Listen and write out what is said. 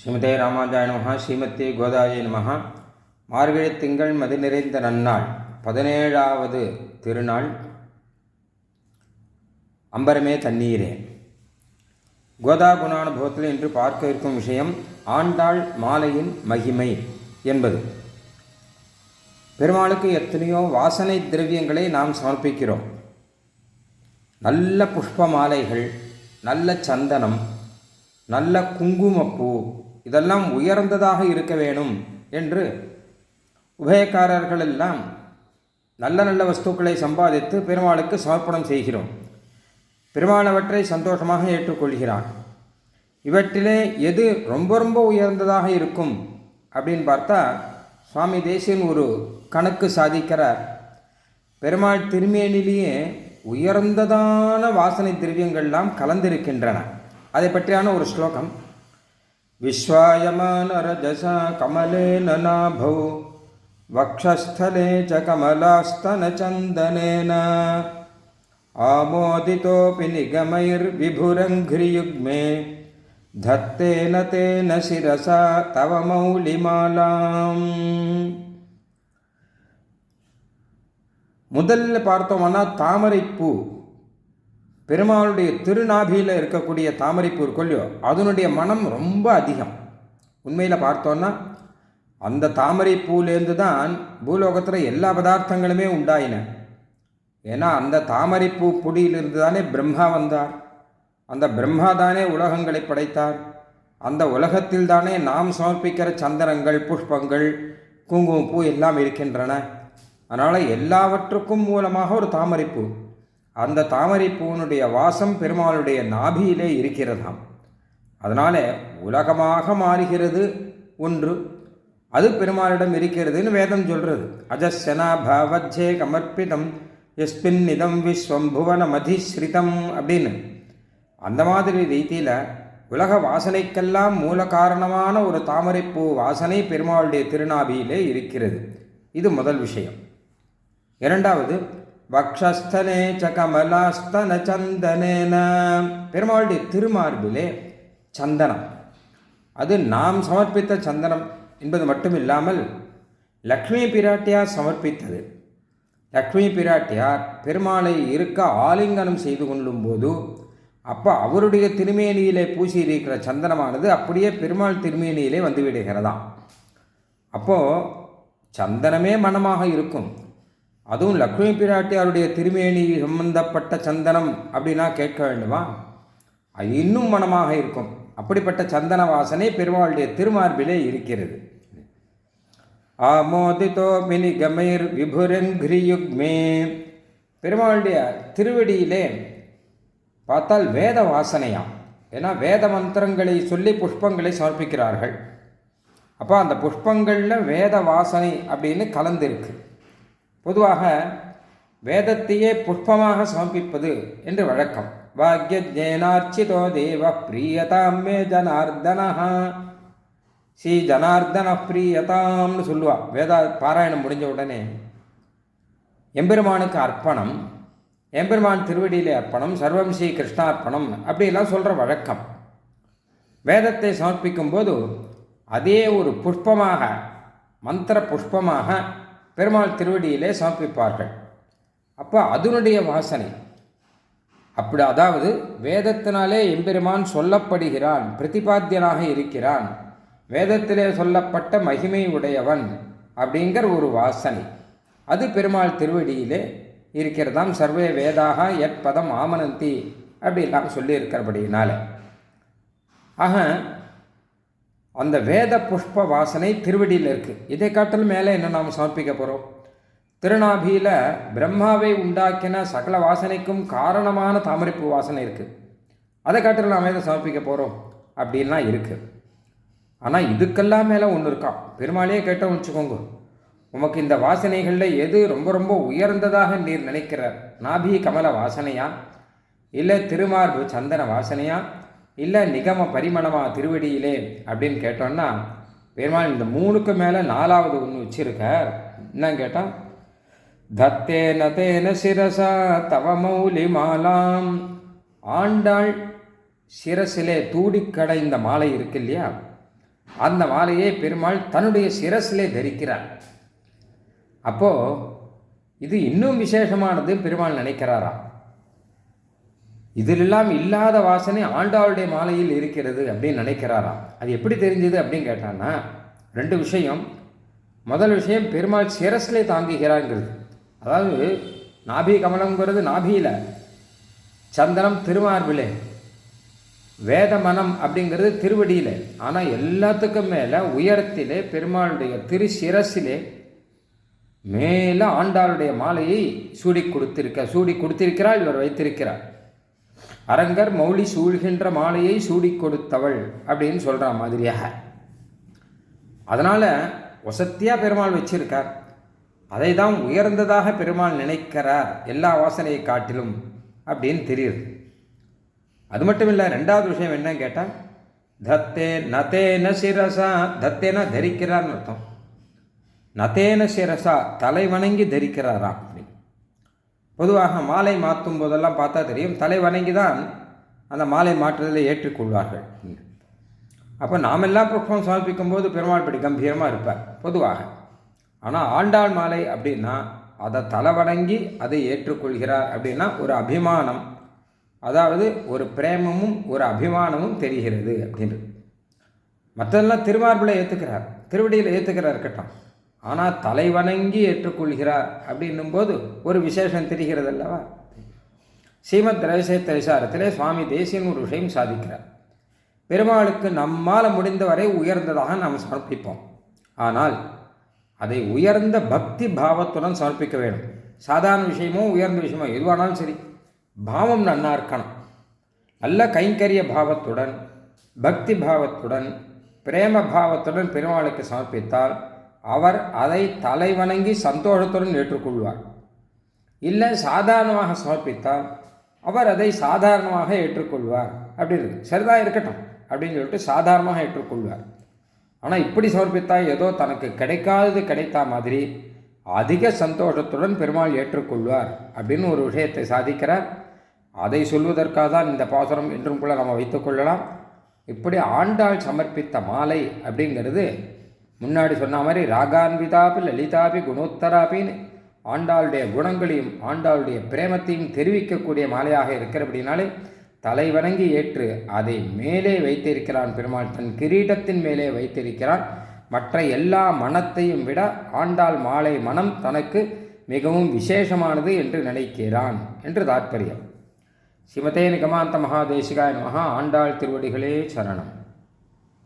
ஸ்ரீமதே ராமாஜாய நமஹ ஸ்ரீமத்தே கோதாய நமஹ. மார்கழி திங்கள் மதி நிறைந்த நன்னாள் பதினேழாவது திருநாள். அம்பரமே தண்ணீரே. கோதா குணானுபவத்தில் இன்று பார்க்க இருக்கும் விஷயம் ஆண்டாள் மாலையின் மகிமை என்பது. பெருமாளுக்கு எத்தனையோ வாசனை திரவியங்களை நாம் சமர்ப்பிக்கிறோம். நல்ல புஷ்ப மாலைகள் நல்ல சந்தனம் நல்ல குங்குமப்பூ இதெல்லாம் உயர்ந்ததாக இருக்க வேணும் என்று உபயக்காரர்கள் எல்லாம் நல்ல நல்ல வஸ்துக்களை சம்பாதித்து பெருமாளுக்கு சமர்ப்பணம் செய்கிறோம். பெருமாள் அவற்றை சந்தோஷமாக ஏற்றுக்கொள்கிறான். இவற்றிலே எது ரொம்ப ரொம்ப உயர்ந்ததாக இருக்கும் அப்படின்னு பார்த்தா சுவாமி தேசியன் ஒரு கணக்கு சாதிக்கிறார். பெருமாள் திருமேனிலேயே உயர்ந்ததான வாசனை திரவியங்கள்லாம் கலந்திருக்கின்றன. அதை பற்றியான ஒரு ஸ்லோகம். विश्वायमानरजसा कमलेन नाभौ वक्षस्थले च कमलास्तनचन्दनेन। आमोदितोऽपि निगमैर्विभुरङ्घ्रियुग्मे धत्तेन तेन शिरसा तव मौलिमालाम्। முதல்ல பார்த்தோம்னா தாமரைப்பூ. பெருமாளுடைய திருநாபியில் இருக்கக்கூடிய தாமரைப்பூ கொல்லியோ அதனுடைய மனம் ரொம்ப அதிகம். உண்மையில் பார்த்தோன்னா அந்த தாமரைப்பூலேருந்து தான் பூலோகத்தில் எல்லா பதார்த்தங்களுமே உண்டாயின. ஏன்னா அந்த தாமரைப்பூ பொடியிலிருந்து தானே பிரம்மா வந்தார். அந்த பிரம்மா தானே உலகங்களை படைத்தார். அந்த உலகத்தில் தானே நாம் சமர்ப்பிக்கிற சந்தனங்கள் புஷ்பங்கள் குங்குமப்பூ எல்லாம் இருக்கின்றன. அதனால் எல்லாவற்றுக்கும் மூலமாக ஒரு தாமரைப்பூ. அந்த தாமரைப்பூனுடைய வாசம் பெருமாளுடைய நாபியிலே இருக்கிறதாம். அதனால் உலகமாக மாறுகிறது ஒன்று. அது பெருமாளிடம் இருக்கிறதுன்னு வேதம் சொல்கிறது அஜஸ்ஸனா பாவஜே கமர்ப்பிதம் எஸ்பின் நிதம் விஸ்வம் புவனம் அதிஸ்ரிதம் அப்படின்னு. அந்த மாதிரி ரீதியில் உலக வாசனைக்கெல்லாம் மூல காரணமான ஒரு தாமரைப்பூ வாசனை பெருமாளுடைய திருநாபியிலே இருக்கிறது. இது முதல் விஷயம். இரண்டாவது வக்ஷஸ்தனே ச கமலாஸ்தன சந்தனேன. பெருமாளுடைய திருமார்பிலே சந்தனம். அது நாம் சமர்ப்பித்த சந்தனம் என்பது மட்டும் இல்லாமல் லக்ஷ்மி பிராட்டியார் சமர்ப்பித்தது. லக்ஷ்மி பிராட்டியார் பெருமாளை இருக்க ஆலிங்கனம் செய்து கொள்ளும் போது அப்போ அவருடைய திருமேனியிலே பூசி இருக்கிற சந்தனமானது அப்படியே பெருமாள் திருமேனியிலே வந்துவிடுகிறதாம் அப்போது சந்தனமே மனமாக இருக்கும். அதுவும் லக்ஷ்மி பிராட்டியாருடைய திருமேனி சம்பந்தப்பட்ட சந்தனம் அப்படின்னா கேட்க வேண்டுமா? அது இன்னும் மனமாக இருக்கும். அப்படிப்பட்ட சந்தன வாசனை பெருமாளுடைய திருமார்பிலே இருக்கிறது. ஆமோதிதோ மினி கமைர் விபுரங்கிரியுக்மே. பெருமாளுடைய திருவடியிலே பார்த்தால் வேத வாசனையாம். ஏன்னா வேத மந்திரங்களை சொல்லி புஷ்பங்களை சமர்ப்பிக்கிறார்கள். அப்போ அந்த புஷ்பங்களில் வேத வாசனை அப்படின்னு கலந்துருக்கு. பொதுவாக வேதத்தையே புஷ்பமாக சமர்ப்பிப்பது என்று வழக்கம். வாக்கியஜேனார்ச்சிதோ தேவ பிரியதாம் மே ஜனார்தனஹா. ஸ்ரீ ஜனார்தன பிரியதாம்னு சொல்லுவா. வேதா பாராயணம் முடிஞ்ச உடனே எம்பெருமானுக்கு அர்ப்பணம் எம்பெருமான் திருவடியிலே அர்ப்பணம் சர்வம் ஸ்ரீ கிருஷ்ணார்ப்பணம் அப்படிலாம் சொல்கிற வழக்கம். வேதத்தை சமர்ப்பிக்கும் போது அதே ஒரு புஷ்பமாக மந்திர புஷ்பமாக பெருமாள் திருவடியிலே சமர்ப்பிப்பார்கள். அப்போ அதனுடைய வாசனை. அப்படி அதாவது வேதத்தினாலே எம்பெருமான் சொல்லப்படுகிறான் பிரதிபாத்தியனாக இருக்கிறான் வேதத்திலே சொல்லப்பட்ட மகிமை உடையவன் அப்படிங்கிற ஒரு வாசனை. அது பெருமாள் திருவடியிலே இருக்கிறதாம் சர்வே வேதாக எற்பதம் ஆமனந்தி அப்படிலாம் சொல்லியிருக்கிறபடியினால. ஆக அந்த வேத புஷ்ப வாசனை திருவடியில் இருக்குது இதை காட்டிலும் மேலே என்ன நாம் சமர்ப்பிக்க போகிறோம் திருநாபியில் பிரம்மாவை உண்டாக்கின சகல வாசனைக்கும் காரணமான தாமரைப்பு வாசனை இருக்குது அதை காட்டிலும் நாம் எதை சமர்ப்பிக்க போகிறோம் அப்படின்லாம் இருக்குது ஆனால் இதுக்கெல்லாம் மேலே ஒன்று இருக்கான் பெருமாளையே கேட்டோம் வச்சுக்கோங்க. உமக்கு இந்த வாசனைகளில் எது ரொம்ப ரொம்ப உயர்ந்ததாக நீர் நினைக்கிறார்? நாபி கமல வாசனையா? இல்லை திருமார்பு சந்தன வாசனையா? இல்லை நிகம பரிமளமா திருவடியிலே அப்படின்னு கேட்டோன்னா பெருமாள் இந்த மூணுக்கு மேலே நாலாவது ஒன்று வச்சிருக்கார். என்ன கேட்டால் தத்தேன தேன சிரசா தவ மௌலி மாலாம். ஆண்டாள் சிரசிலே தூடிக்கடை இந்த மாலை இருக்கு இல்லையா? அந்த மாலையை பெருமாள் தன்னுடைய சிரசிலே தரிக்கிறார். அப்போ இது இன்னும் விசேஷமானது பெருமாள் நினைக்கிறாரா இதிலெல்லாம் இல்லாத வாசனை ஆண்டாளுடைய மாலையில் இருக்கிறது அப்படின்னு நினைக்கிறாராம். அது எப்படி தெரிஞ்சது அப்படின்னு கேட்டான்னா ரெண்டு விஷயம். முதல் விஷயம் பெருமாள் சிரஸ்லே தாங்குகிறாங்கிறது அதாவது நாபி கமலங்கிறது நாபியில். சந்தனம் திருமார்பிலே. வேத மனம் அப்படிங்கிறது திருவடியில். ஆனால் எல்லாத்துக்கும் மேலே உயரத்திலே பெருமாளுடைய திரு சிரசிலே மேலே ஆண்டாளுடைய மாலையை சூடி கொடுத்திருக்க சூடி கொடுத்திருக்கிறாள் இவர் வைத்திருக்கிறார். அரங்கர் மௌலி சூழ்கின்ற மாலையை சூடி கொடுத்தவள் அப்படின்னு சொல்கிற மாதிரியாக. அதனால் வசத்தியாக பெருமாள் வச்சிருக்கார். அதை தான் உயர்ந்ததாக பெருமாள் நினைக்கிறார் எல்லா வாசனையை காட்டிலும் அப்படின்னு தெரியுது. அது மட்டும் இல்லை ரெண்டாவது விஷயம் என்னன்னு கேட்டால் தத்தே நதேன சிரசா தத்தேனா தரிக்கிறார்னு அர்த்தம். நதேன சிரசா தலை வணங்கி தரிக்கிறாராம். பொதுவாக மாலை மாற்றும் போதெல்லாம் பார்த்தா தெரியும் தலை வணங்கி தான் அந்த மாலை மாற்றுதலை ஏற்றுக்கொள்வார்கள். அப்போ நாமெல்லாம் புஷ்பம் சமர்ப்பிக்கும் போது பெருமாள் படி கம்பீரமாக இருப்பார் பொதுவாக. ஆனால் ஆண்டாள் மாலை அப்படின்னா அதை தலை வணங்கி அதை ஏற்றுக்கொள்கிறார் அப்படின்னா ஒரு அபிமானம். அதாவது ஒரு பிரேமமும் ஒரு அபிமானமும் தெரிகிறது அப்படின்றது மற்றெல்லாம் திருமார்பில் ஏற்றுக்கிறார் திருவடியில் ஏற்றுக்கிறார் இருக்கட்டும். ஆனால் தலை வணங்கி ஏற்றுக்கொள்கிறார் அப்படின்னும்போது ஒரு விசேஷம் தெரிகிறது அல்லவா ஸ்ரீமத் ரகசிய விசாரத்திலே சுவாமி தேசியன் ஒரு விஷயம் சாதிக்கிறார். பெருமாளுக்கு நம்மால் முடிந்தவரை உயர்ந்ததாக நாம் சமர்ப்பிப்போம். ஆனால் அதை உயர்ந்த பக்தி பாவத்துடன் சமர்ப்பிக்க வேண்டும். சாதாரண விஷயமோ உயர்ந்த விஷயமோ எதுவானாலும் சரி பாவம் நன்னா இருக்கணும். நல்ல கைங்கரிய பாவத்துடன் பக்தி பாவத்துடன் பிரேம பாவத்துடன் பெருமாளுக்கு சமர்ப்பித்தால் அவர் அதை தலை வணங்கி சந்தோஷத்துடன் ஏற்றுக்கொள்வார். இல்லை சாதாரணமாக சமர்ப்பித்தால் அவர் அதை சாதாரணமாக ஏற்றுக்கொள்வார். அப்படி இருக்கு. சரிதான் இருக்கட்டும் அப்படின்னு சொல்லிட்டு சாதாரணமாக ஏற்றுக்கொள்வார். ஆனால் இப்படி சமர்ப்பித்தால் ஏதோ தனக்கு கிடைக்காதது கிடைத்தா மாதிரி அதிக சந்தோஷத்துடன் பெருமாள் ஏற்றுக்கொள்வார் அப்படின்னு ஒரு விஷயத்தை சாதிக்கிறார். அதை சொல்வதற்காக தான் இந்த பாசுரம் என்றும் கூட நம்ம வைத்துக்கொள்ளலாம் இப்படி ஆண்டாள் சமர்ப்பித்த மாலை அப்படிங்கிறது முன்னாடி சொன்ன மாதிரி ராகான்விதாபி லலிதாபி குணோத்தராபின்னு ஆண்டாளுடைய குணங்களையும் ஆண்டாளுடைய பிரேமத்தையும் தெரிவிக்கக்கூடிய மாலையாக இருக்கிறபடினாலே தலை வணங்கி ஏற்று அதை மேலே வைத்திருக்கிறான் பெருமாள். தன் கிரீடத்தின் மேலே வைத்திருக்கிறான். மற்ற எல்லா மனத்தையும் விட ஆண்டாள் மாலை மனம் தனக்கு மிகவும் விசேஷமானது என்று நினைக்கிறான் என்று தாற்பயம். சிவத்தே நிகமாந்த மகாதேசிகாய மகா ஆண்டாள் திருவடிகளே சரணம்.